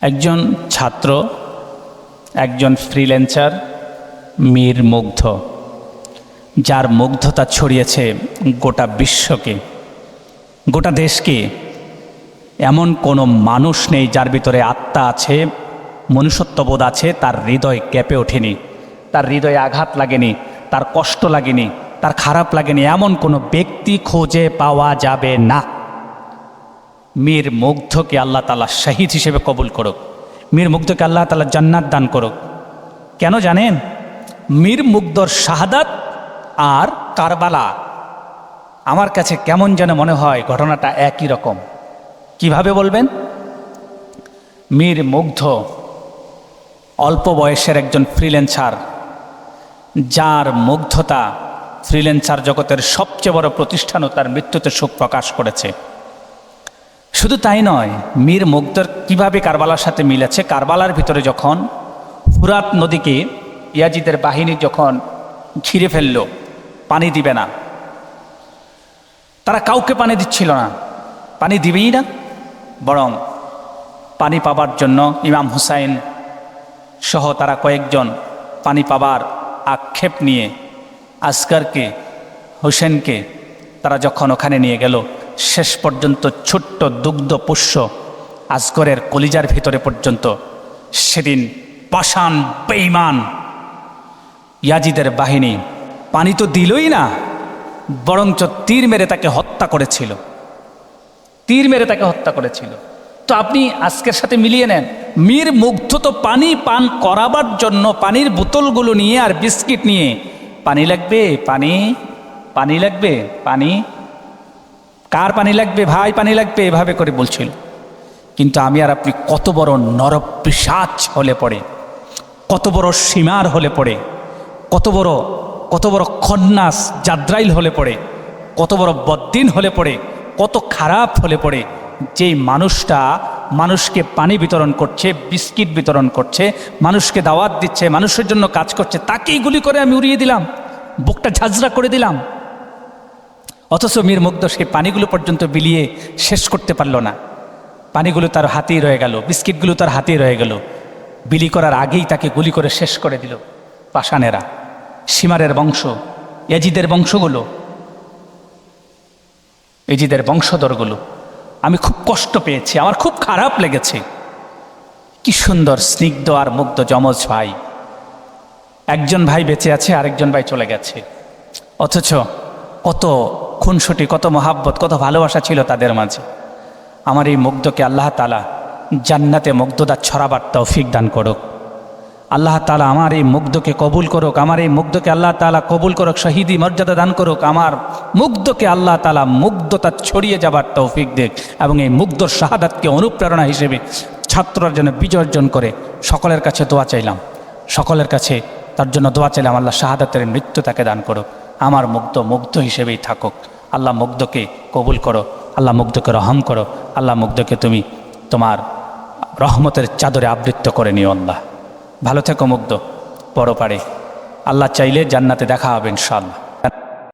একজন ছাত্র, একজন ফ্রিল্যান্সার মীর মুগ্ধ, যার মুগ্ধতা ছড়িয়েছে গোটা বিশ্বকে। গোটা দেশকে। এমন কোনো মানুষ নেই যার ভিতরে আত্মা আছে, মনুষ্যত্ববোধ আছে, তার হৃদয় কেঁপে ওঠেনি, তার হৃদয়ে আঘাত লাগেনি, তার কষ্ট লাগেনি, তার খারাপ লাগেনি, এমন কোনো ব্যক্তি খোঁজে পাওয়া যাবে না। মীর মুগ্ধকে আল্লাহ তালা শাহিদ হিসেবে কবুল করুক। মীর মুগ্ধকে আল্লাহ তালা জান্নাত দান করুক। কেন জানেন? মীর মুগ্ধর শাহাদাত আর কারবালা। আমার কাছে কেমন যেন মনে হয় ঘটনাটা একই রকম। কীভাবে বলবেন? মীর মুগ্ধ অল্প বয়সের একজন ফ্রিল্যান্সার, যার মুগ্ধতা ফ্রিল্যান্সার জগতের সবচেয়ে বড় প্রতিষ্ঠানও তার মৃত্যুতে শোক প্রকাশ করেছে। শুধু তাই নয়, মীর মুগ্ধর কীভাবে কারবালার সাথে মিলেছে? কারবালার ভিতরে যখন ফুরাত নদীকে ইয়াজিদের বাহিনী যখন ঘিরে ফেলল, পানি দিবে না। তারা কাউকে পানি দিচ্ছিল না। পানি দিবেই না, বরং পানি পাবার জন্য ইমাম হুসাইন সহ তারা কয়েকজন পানি পাবার আক্ষেপ নিয়ে আসকারকে হোসেনকে তারা যখন ওখানে নিয়ে গেল শেষ পর্যন্ত ছোট্ট দুগ্ধ পোষ্য আজগরের কলিজার ভিতরে পর্যন্ত সেদিন পাষাণ বেইমান ইয়াজিদের বাহিনী পানি তো দিলই না, বরঞ্চ তীর মেরে তাকে হত্যা করেছিল। তীর মেরে তাকে হত্যা করেছিল। তো আপনি আজকের সাথে মিলিয়ে নেন, মীর মুগ্ধ তো পানি পান করাবার জন্য পানির বোতলগুলো নিয়ে আর বিস্কিট নিয়ে, পানি লাগবে, পানি পানি লাগবে, পানি কার পানি লাগবে? ভাই পানি লাগবে? এভাবে করে বলছিল। কিন্তু আমি আর আপনি কত বড় নরপিসাচ হলে পড়ে, কত বড় সীমার হলে পড়ে, কত বড় কত বড় খন্নাস জাদ্রাইল হলে পড়ে, কত বড় বদ্দিন হলে পড়ে, কত খারাপ হলে পড়ে, যেই মানুষটা মানুষকে পানি বিতরণ করছে, বিস্কিট বিতরণ করছে, মানুষকে দাওয়াত দিচ্ছে, মানুষের জন্য কাজ করছে, তাকেই গুলি করে আমি উড়িয়ে দিলাম, বুকটা ঝাঁঝরা করে দিলাম। অথচ মীর মুগ্ধ সেই পানিগুলো পর্যন্ত বিলিয়ে শেষ করতে পারল না। পানিগুলো তার হাতেই রয়ে গেল, বিস্কিটগুলো তার হাতেই রয়ে গেল। বিলি করার আগেই তাকে গুলি করে শেষ করে দিল পাষাণেরা। সীমারের বংশ, এজিদের বংশগুলো। এজিদের বংশধরগুলো। আমি খুব কষ্ট পেয়েছি, আমার খুব খারাপ লেগেছে। কি সুন্দর, স্নিগ্ধ আর মুগ্ধ যমজ ভাই। একজন ভাই বেঁচে আছে, আরেকজন ভাই চলে গেছে। অথচ কত খুনসুটি কত মহাব্বত, কত ভালোবাসা ছিল তাদের মাঝে? আমার এই মুগ্ধকে আল্লাহ তালা জান্নাতে মুগ্ধতা ছড়াবার তৌফিক দান করুক। আল্লাহ তালা আমার এই মুগ্ধকে কবুল করুক, আমার এই মুগ্ধকে আল্লাহ তালা কবুল করুক, শহীদি মর্যাদা দান করুক, আমার মুগ্ধকে আল্লাহ তালা মুগ্ধতা ছড়িয়ে যাবার তৌফিক দেখ এবং এই মুগ্ধ শাহাদাতকে অনুপ্রেরণা হিসেবে ছাত্ররা যেন বিজয় করে, সকলের কাছে দোয়া চাইলাম। সকলের কাছে তার জন্য দোয়া চাইলাম, আল্লাহ শাহাদাতের মৃত্যু তাকে দান করুক। আমার মুগ্ধ মুগ্ধ হিসেবেই থাকুক। আল্লাহ মুগ্ধকে কবুল করো, আল্লাহ মুগ্ধকে রহম করো, আল্লাহ মুগ্ধকে তুমি তোমার রহমতের চাদরে আবৃত্ত করে নিও আল্লাহ। ভালো থেকো মুগ্ধ পরপারে। আল্লাহ চাইলে জান্নাতে দেখা হবে ইনশাআল্লাহ।